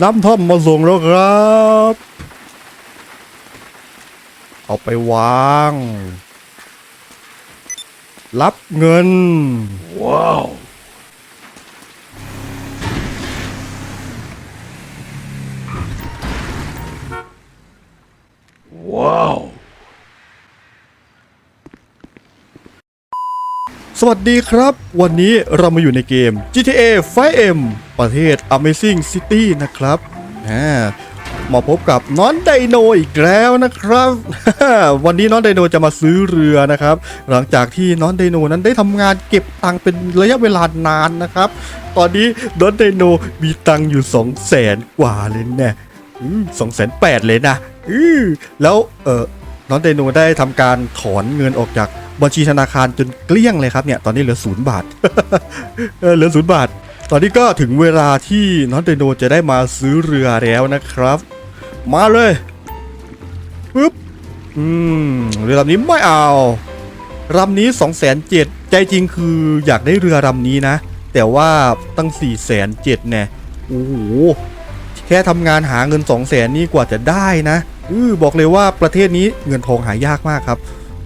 น้ำท่อมมาส่งแล้วครับ เอาไปวาง รับเงิน ว้าว ว้าว สวัสดีครับ วันนี้เรามาอยู่ในเกม GTA 5M ประเทศ Amazing City นะครับอ่ามาพบกับน้อนไดโนอีกแล้วนะครับ วันนี้น้อนไดโนจะมาซื้อเรือนะครับ หลังจากที่น้อนไดโนนั้นได้ทำงานเก็บตังค์เป็นระยะเวลานานนะครับ ตอนนี้น้อนไดโนมีตังค์อยู่2 0 0แสนกว่าเลยแน่สองแสนแปดเลยนะแล้วเออน้อนไดโนได้ทำการถอนเงินออกจาก บัญชีธนาคารจนเกลี้ยงเลยครับเนี่ยตอนนี้เหลือศูนย์บาทเหลือศูนย์บาท ตอนนี้ก็ถึงเวลาที่น้องเดโนจะได้มาซื้อเรือแล้วนะครับ มาเลยปึ๊บอืมเรือลำนี้ไม่เอาลำนี้2องแสนเจ็ดใจจริงคืออยากได้เรือลำนี้นะ แต่ว่าตั้ง4ี่แสนเจ็ดแน่โอ้โหแค่ทำงานหาเงิน2องแสนนี่กว่าจะได้นะอือบอกเลยว่าประเทศนี้เงินทองหายากมากครับ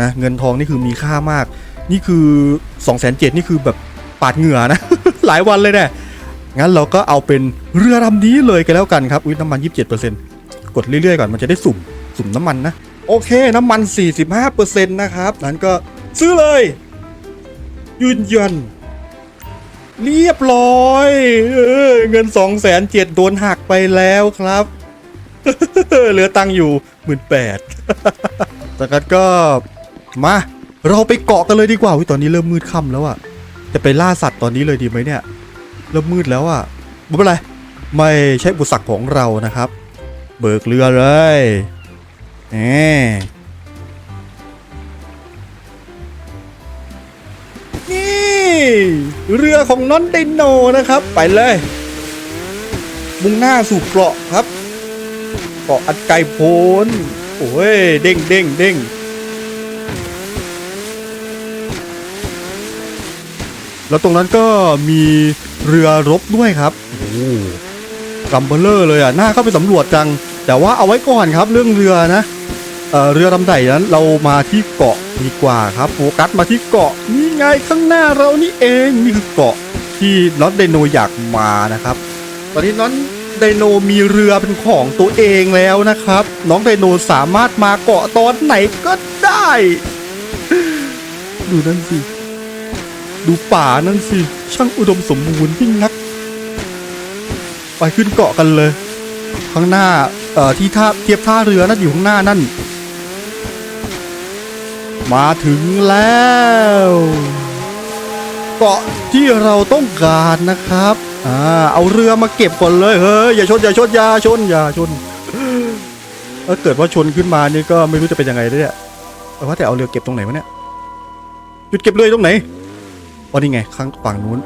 นะเงินทองนี่คือมีค่ามาก นี่คือ2องแสนเจ็ดนี่คือแบบปาดเหงื่อนะ หลายวันเลยเนี่ยงั้นเราก็เอาเป็นเรือลำนี้เลยกันแล้วกันครับอุ้ยน้ำมัน 27%กดเรื่อยๆก่อนมันจะได้สุ่มสุ่มน้ำมันนะ โอเคน้ำมัน 45%นะครับนั้นก็ซื้อเลย ยืนยัน เรียบร้อยเออเงิน2องแสนเจ็ดโดนหักไปแล้วครับเหลือตังค์อยู่หมื่นแปดจากนั้นก็ มา เราไปเกาะกันเลยดีกว่าอุ๊ยตอนนี้เริ่มมืดค่ำแล้วอะจะไปล่าสัตว์ตอนนี้เลยดีไหมเนี่ย เริ่มมืดแล้วอะไม่เป็นไร ไม่ใช่อุปสรรคของเรานะครับ เบิกเรือเลยแหมนี่เรือของน้อนไดโนนะครับ ไปเลย มุ่งหน้าสู่เกาะครับ เกาะอันไกลโพ้นโอ้ย เด้งเด้งเด้ง แล้วตรงนั้นก็มีเรือรบด้วยครับโอ้กัมเบลเลอร์เลยอะน่าเข้าไปสำรวจจัง แต่ว่าเอาไว้ก่อนครับเรื่องเรือนะเอ่อเรือลำใหญ่นั้นเรามาที่เกาะดีกว่าครับ โฟกัสมาที่เกาะนี่ไงข้างหน้าเรานี่เองนี่คือเกาะที่น็อตเดโนอยากมานะครับ ตอนนี้น้องไดโนมีเรือเป็นของตัวเองแล้วนะครับ น้องไดโนสามารถมาเกาะตอนไหนก็ได้ ดูนั่นสิ ดูป่านั่นสิ ช่างอุดมสมบูรณ์ยิ่งนัก ไปขึ้นเกาะกันเลย ข้างหน้า เอ่อ ที่ท่าเทียบท่าเรือนั่นอยู่ข้างหน้านั่น มาถึงแล้ว เกาะที่เราต้องการนะครับ อ่า เอาเรือมาเก็บก่อนเลย เฮ้ย อย่าชน อย่าชน อย่าชน อย่าชน ถ้าเกิดว่าชนขึ้นมานี่ก็ไม่รู้จะเป็นยังไงด้วยเนี่ยแต่ว่าแต่เอาเรือเก็บตรงไหนวะเนี่ย จุดเก็บเรืออยู่ตรงไหน อ๋อนี่ไง ข้างฝั่งนู้น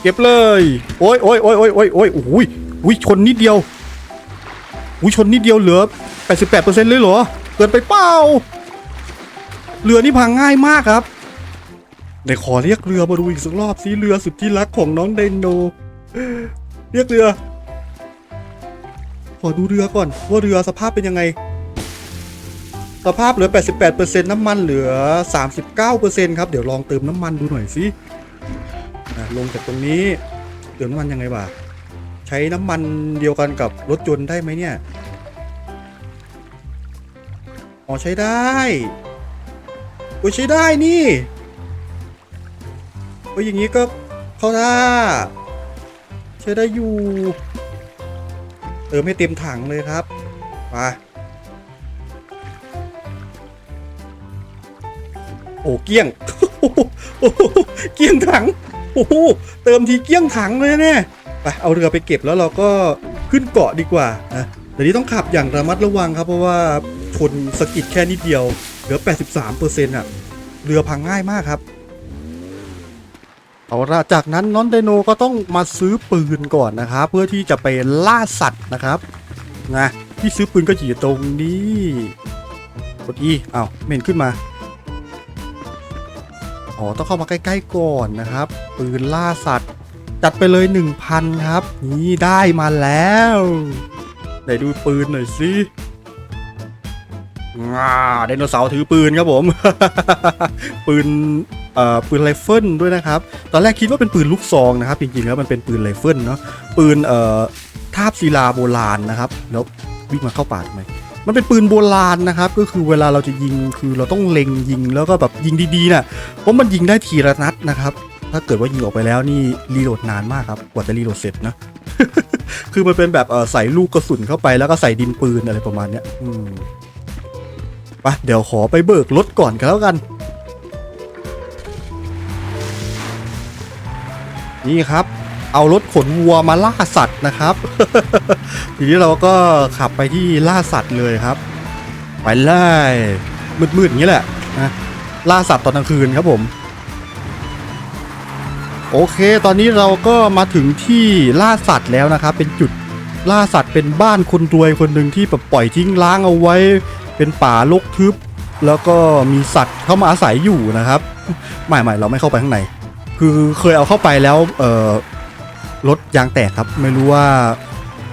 เก็บเลย โอ้ยโอ้ยโอ้ยโอ้ยโอ้ยโอ้ยโอ้ยอุ้ยชนนิดเดียวอุ้ยชนนิดเดียวเหลือ 88%เลยเหรอ เกินไปเปล่าเรือนี่พังง่ายมากครับ เดี๋ยวขอเรียกเรือมาดูอีกสักรอบสิเรือสุดที่รักของน้องไดโน เรียกเรือ ขอดูเรือก่อน ว่าเรือสภาพเป็นยังไง สภาพเหลือ 88%น้ำมันเหลือ 39%ครับ เดี๋ยวลองเติมน้ำมันดูหน่อยสิอะลงจากตรงนี้ เติมน้ำมันยังไงวะใช้น้ำมันเดียวกันกับรถยนต์ได้ไหมเนี่ย อ๋อใช้ได้โอ้ใช้ได้นี่ โอ้ยอย่างนี้ก็เข้าท่าใช้ได้อยู่ เติมให้เต็มถังเลยครับมาโอ้เกี้ยงเกี้ยงถังโอ้โหเติมทีเกี้ยงถังเลยเนี่ยไปเอาเรือไปเก็บแล้วเราก็ขึ้นเกาะดีกว่านะแต่นี้ต้องขับอย่างระมัดระวังครับเพราะว่าชนสกิดแค่นิดเดียวเหลือ 83%อะเรือพังง่ายมากครับ เอาละจากนั้นน้องไดโนก็ต้องมาซื้อปืนก่อนนะครับ เพื่อที่จะไปล่าสัตว์นะครับนะที่ซื้อปืนก็อยู่ตรงนี้กดอ้าวไม่เห็นขึ้นมาอ๋อต้องเข้ามาใกล้ๆก่อนนะครับ ปืนล่าสัตว์ จัดไปเลย 1,000 ครับ นี่ได้มาแล้วไหนดูปืนหน่อยสิ ง่าไดโนเสาร์ถือปืนครับผม ปืนเอ่อปืนไรเฟิลด้วยนะครับ ตอนแรกคิดว่าเป็นปืนลูกซองนะครับ จริงๆแล้วมันเป็นปืนไรเฟิลเนาะปืนเอ่อทาบศิลาโบราณนะครับ แล้ววิ่งมาเข้าป่าทำไมมันเป็นปืนโบราณนะครับ ก็คือเวลาเราจะยิงคือเราต้องเล็งยิงแล้วก็แบบยิงดีๆน่ะเพราะมันยิงได้ทีละนัดนะครับ ถ้าเกิดว่ายิงออกไปแล้วนี่รีโหลดนานมากครับกว่าจะรีโหลดเสร็จนะคือมันเป็นแบบเออใส่ลูกกระสุนเข้าไปแล้วก็ใส่ดินปืนอะไรประมาณเนี้ย อืม ไปเดี๋ยวขอไปเบิกรถก่อนกันแล้วกัน นี่ครับ เอารถขนวัวมาล่าสัตว์นะครับ ทีนี้เราก็ขับไปที่ล่าสัตว์เลยครับ ไปเลยมืดๆอย่างนี้แหละนะล่าสัตว์ตอนกลางคืนครับผม โอเค ตอนนี้เราก็มาถึงที่ล่าสัตว์แล้วนะครับ เป็นจุดล่าสัตว์เป็นบ้านคนรวยคนหนึ่งที่แบบปล่อยทิ้งล้างเอาไว้ เป็นป่ารกทึบ แล้วก็มีสัตว์เข้ามาอาศัยอยู่นะครับไม่ไม่เราไม่เข้าไปข้างใน คือเคยเอาเข้าไปแล้วเออรถยางแตกครับ ไม่รู้ว่า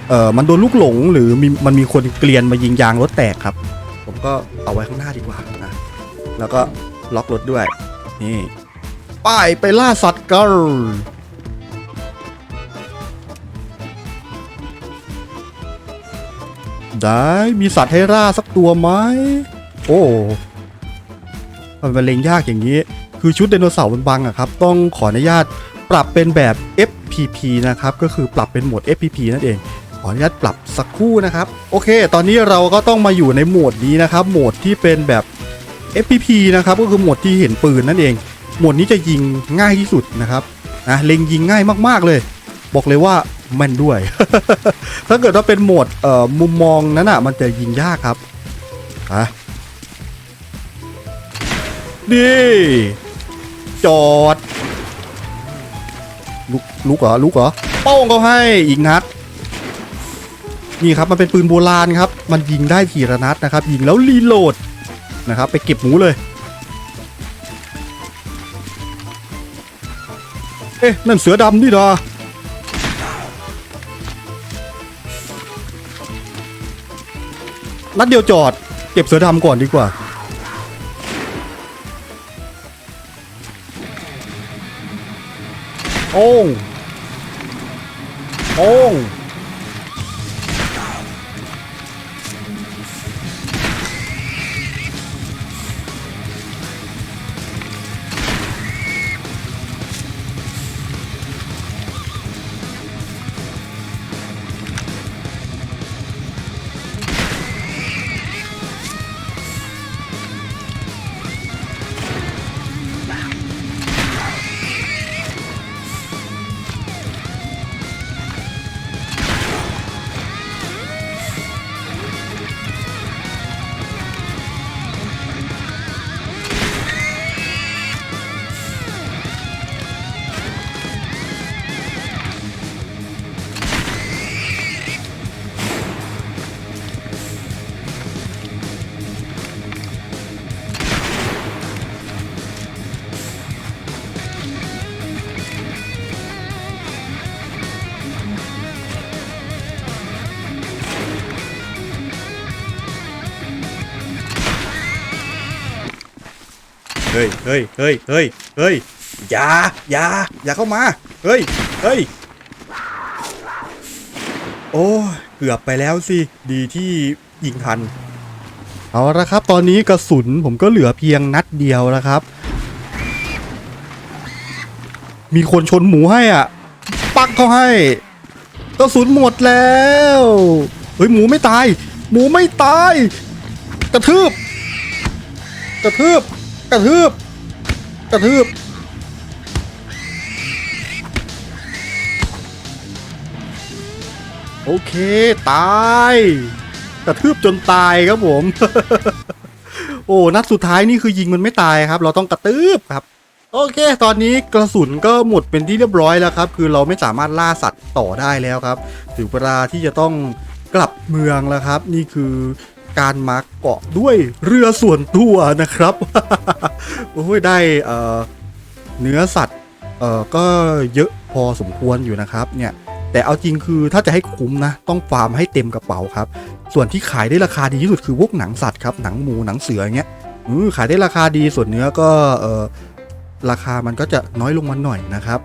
เออมันโดนลูกหลงหรือมมันมีคนเกลียนมายิงยางรถแตกครับ ผมก็เอาไว้ข้างหน้าดีกว่านะแล้วก็ล็อกรถด้วย นี่ไป้ายไปล่าสัตว์กัน ได้มีสัตว์ให้ล่าสักตัวไหมโอ้มันเป็นเลงยากอย่างนี้ คือชุดไดโนเสาร์มันบังอะครับ ต้องขออนุญาตปรับเป็นแบบ FPP นะครับ ก็คือปรับเป็นโหมด FPP นั่นเอง ขออนุญาตปรับสักครู่นะครับ โอเค ตอนนี้เราก็ต้องมาอยู่ในโหมดนี้นะครับ โหมดที่เป็นแบบ FPP นะครับ ก็คือโหมดที่เห็นปืนนั่นเอง โหมดนี้จะยิงง่ายที่สุดนะครับนะเล็งยิงง่ายมากๆเลย บอกเลยว่า แม่นด้วย ถ้าเกิดว่าเป็นโหมดมุมมองนั้นอะ มันจะยิงยากครับอะนี่จอด ลุกลุกเหรอลุกเหรอป้องเขาให้อีกนัด นี่ครับมันเป็นปืนโบราณครับ มันยิงได้ทีละนัดนะครับ ยิงแล้วรีโหลดนะครับ ไปเก็บหมูเลยเอ๊ะนั่นเสือดำนี่ดา นัดเดียวจอด เก็บเสือดำก่อนดีกว่า โอ้งโอ้ง เฮ้ยเฮ้ยเฮ้ยเฮ้ยเฮ้ยอย่าอย่าอย่าเข้ามา เฮ้ยเฮ้ยโอ้เกือบไปแล้วสิ ดีที่ยิงทัน เอาละครับ ตอนนี้กระสุนผมก็เหลือเพียงนัดเดียวแล้วครับ มีคนชนหมูให้อะ ปักเขาให้ กระสุนหมดแล้ว เฮ้ยหมูไม่ตาย หมูไม่ตาย กระทืบ กระทืบ กระทืบ กระทืบ โอเค ตาย กระทืบจนตายครับผม โอ้ นัดสุดท้ายนี่คือยิงมันไม่ตายครับ เราต้องกระตืบครับ โอเค ตอนนี้กระสุนก็หมดเป็นที่เรียบร้อยแล้วครับ คือเราไม่สามารถล่าสัตว์ต่อได้แล้วครับ ถึงเวลาที่จะต้องกลับเมืองแล้วครับ นี่คือ การมาเกาะด้วยเรือส่วนตัวนะครับ โอ้ยได้เนื้อสัตว์เก็เยอะพอสมควรอยู่นะครับเนี่ยแต่เอาจริงคือถ้าจะให้คุ้มนะ ต้องฟาร์มให้เต็มกระเป๋าครับ ส่วนที่ขายได้ราคาดีที่สุดคือพวกหนังสัตว์ครับหนังหมูหนังเสืออย่างเงี้ยขายได้ราคาดีส่วนเนื้อก็เออราคามันก็จะน้อยลงมาหน่อยนะครับ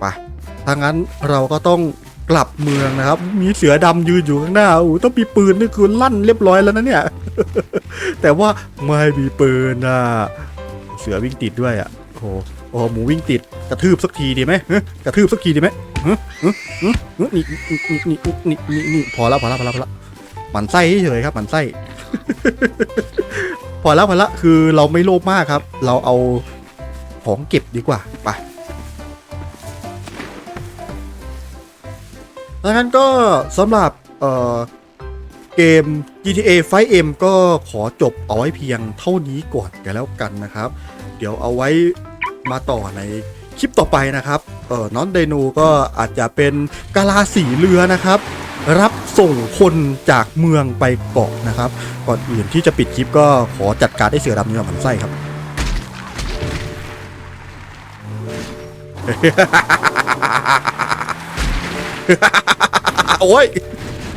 ไปถ้างั้นเราก็ต้อง กลับเมืองนะครับ มีเสือดำยืนอยู่ข้างหน้าโอ้ต้องมีปืนนี่คือลั่นเรียบร้อยแล้วนะเนี่ย แต่ว่าไม่มีปืนนะเสือวิ่งติดด้วยอะโอ้โหโอ้หมูวิ่งติดกระทืบสักทีดีไหมกระทืบสักทีดีไหมฮะฮะฮะฮะนี่นี่นี่นี่นี่นี่พอแล้วพอแล้วพอแล้วพอแล้วมันไส้เฉยครับมันไส้พอแล้วพอละคือเราไม่โลภมากครับ เราเอาของเก็บดีกว่าไป ดังนั้นก็สำหรับเเกม GTA 5M ก็ขอจบเอาไว้เพียงเท่านี้ก่อนกันแล้วกันนะครับ เดี๋ยวเอาไว้มาต่อในคลิปต่อไปนะครับเออน้องไดโนก็อาจจะเป็นกาลาสีเรือนะครับ รับส่งคนจากเมืองไปเกาะนะครับ ก่อนอื่นที่จะปิดคลิปก็ขอจัดการไอ้เสือดำเนื้อหมันไส้ครับ โอ้ย